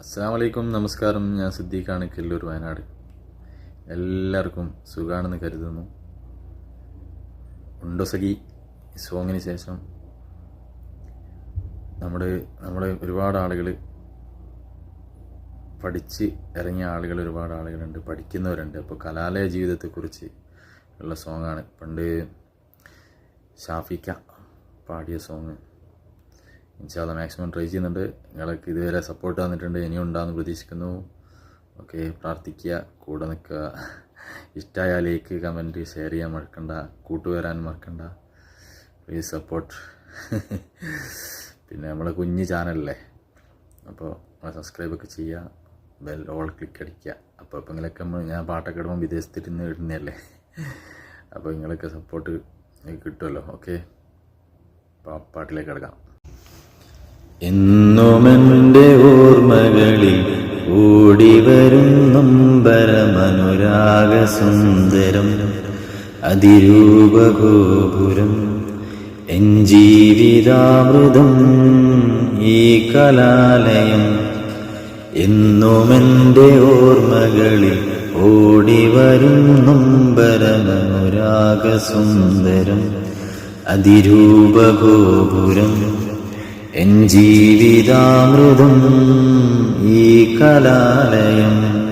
അസ്സാം വലൈക്കും നമസ്കാരം. ഞാൻ സിദ്ദീഖാണ് കെല്ലൂർ വയനാട്. എല്ലാവർക്കും സുഖാണെന്ന് കരുതുന്നു. ഉണ്ടോ സഖി? സോങ്ങിന് ശേഷം? നമ്മുടെ നമ്മുടെ ഒരുപാട് ആളുകൾ പഠിച്ച് ഇറങ്ങിയ ആളുകൾ ഒരുപാട് ആളുകളുണ്ട്. പഠിക്കുന്നവരുണ്ട്. അപ്പോൾ കലാലയ ജീവിതത്തെക്കുറിച്ച് ഉള്ള സോങ്ങാണ്. പണ്ട് ഷാഫിക്ക പാടിയ സോങ്. ഇൻഷാല്ല മാക്സിമം ട്രൈ ചെയ്യുന്നുണ്ട്. നിങ്ങൾക്ക് ഇതുവരെ സപ്പോർട്ട് തന്നിട്ടുണ്ട്. ഇനിയും ഉണ്ടാകുന്ന പ്രതീക്ഷിക്കുന്നു. ഓക്കെ പ്രാർത്ഥിക്കുക. കൂടെ നിൽക്കുക. ഇഷ്ടമായ ലൈക്ക് കമന്റ് ഷെയർ ചെയ്യാൻ മറക്കണ്ട. കൂട്ടുവരാൻ മറക്കണ്ട. പ്ലീസ് സപ്പോർട്ട് പിന്നെ നമ്മളെ കുഞ്ഞ് ചാനലല്ലേ അപ്പോൾ നമ്മളെ സബ്സ്ക്രൈബൊക്കെ ചെയ്യുക. ബെൽ ഓൾ ക്ലിക്ക് അടിക്കുക. അപ്പോൾ ഇപ്പോൾ നിങ്ങളൊക്കെ നമ്മൾ ഞാൻ പാട്ടൊക്കെ ഇടുമ്പോൾ വിദേശത്തിരുന്ന് ഇടുന്നതല്ലേ? അപ്പോൾ നിങ്ങളൊക്കെ സപ്പോർട്ട് കിട്ടുമല്ലോ ഓക്കെ പാട്ടിലേക്ക് കിടക്കാം. എന്നുമെന്റെ ഓർമ്മകളിൽ ഓടി നൊമ്പരമനുരാഗ സുന്ദരം അതിരൂപഗോപുരം എൻ ജീവിതാമൃതം ഈ കലാലയം. എന്നുമെന്റെ ഓർമ്മകളിൽ ഓടി നൊമ്പരമനുരാഗ സുന്ദരം അതിരൂപഗോപുരം എൻ ജീവിതാമൃതം ഈ കലാലയം.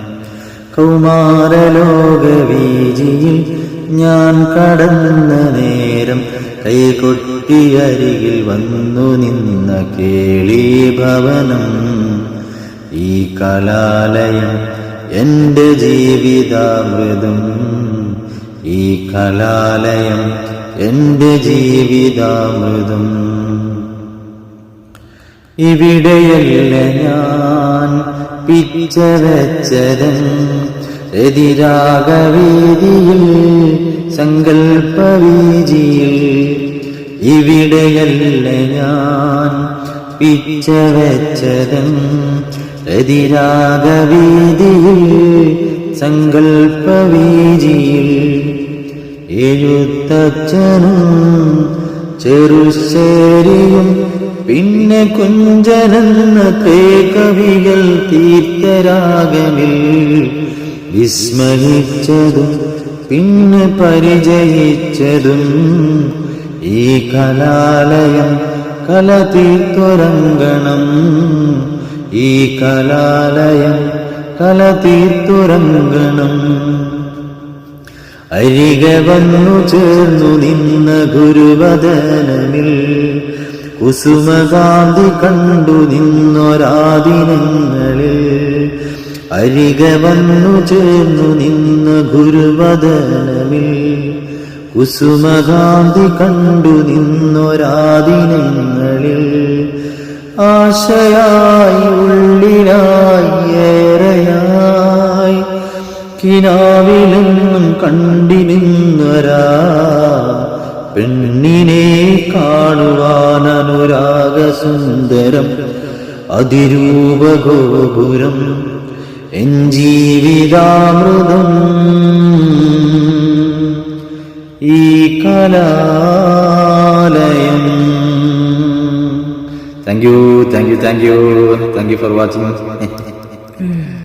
കൗമാരലോകവീജിയിൽ ഞാൻ കടന്ന നേരം കൈകൊട്ടിയരികിൽ വന്നു നിന്ന കേളി ഭവനം. ഈ കലാലയം എന്റെ ജീവിതാമൃതം. ഈ കലാലയം എന്റെ ജീവിതാമൃതം. ഇവിടെയല്ല ഞാൻ പിച്ച വെച്ചതൻ രതിരാഗവേദിയിൽ സങ്കൽപ്പവീജിയിൽ ഇവിടെയല്ല ഞാൻ പിച്ച വെച്ചതൻ രതിരാഗവേദിയിൽ സങ്കൽപ്പവീജിയിൽ എഴുത്തച്ഛനും ചെറുശേരിയും പിന്നെ കുഞ്ചനെന്ന കവികൾ തീർത്ഥരാഗമിൽ വിസ്മരിച്ചതും പിന്നെ പരിചയിച്ചതും ഈ കലാലയം കല തീർത്തുറങ്ങണം ഈ കലാലയം കല തീർത്തുറങ്ങണം അരികെ വന്നു ചേർന്നു നിന്ന ഗുരുവദനമിൽ കുസുമകാന്തി കണ്ടു നിന്നൊരാദിനങ്ങളിൽ. അരികെ വന്നു ചേർന്നു നിന്ന ഗുരുവദനമിൽ. കുസുമകാന്തി കണ്ടു നിന്നൊരാദിനങ്ങളിൽ. ആശയായി ഉള്ളിലായി ഏറെയായി. കിനാവിലെന്നും കണ്ടിനിന്നൊരാ പെണ്ണിനെ കാണുവാൻ അനുരാഗസുന്ദരം അതിരൂപഗോപുരം എൻ ജീവിതാമൃതം ഈ കലാലയം. Thank you thank you thank you thank you for watching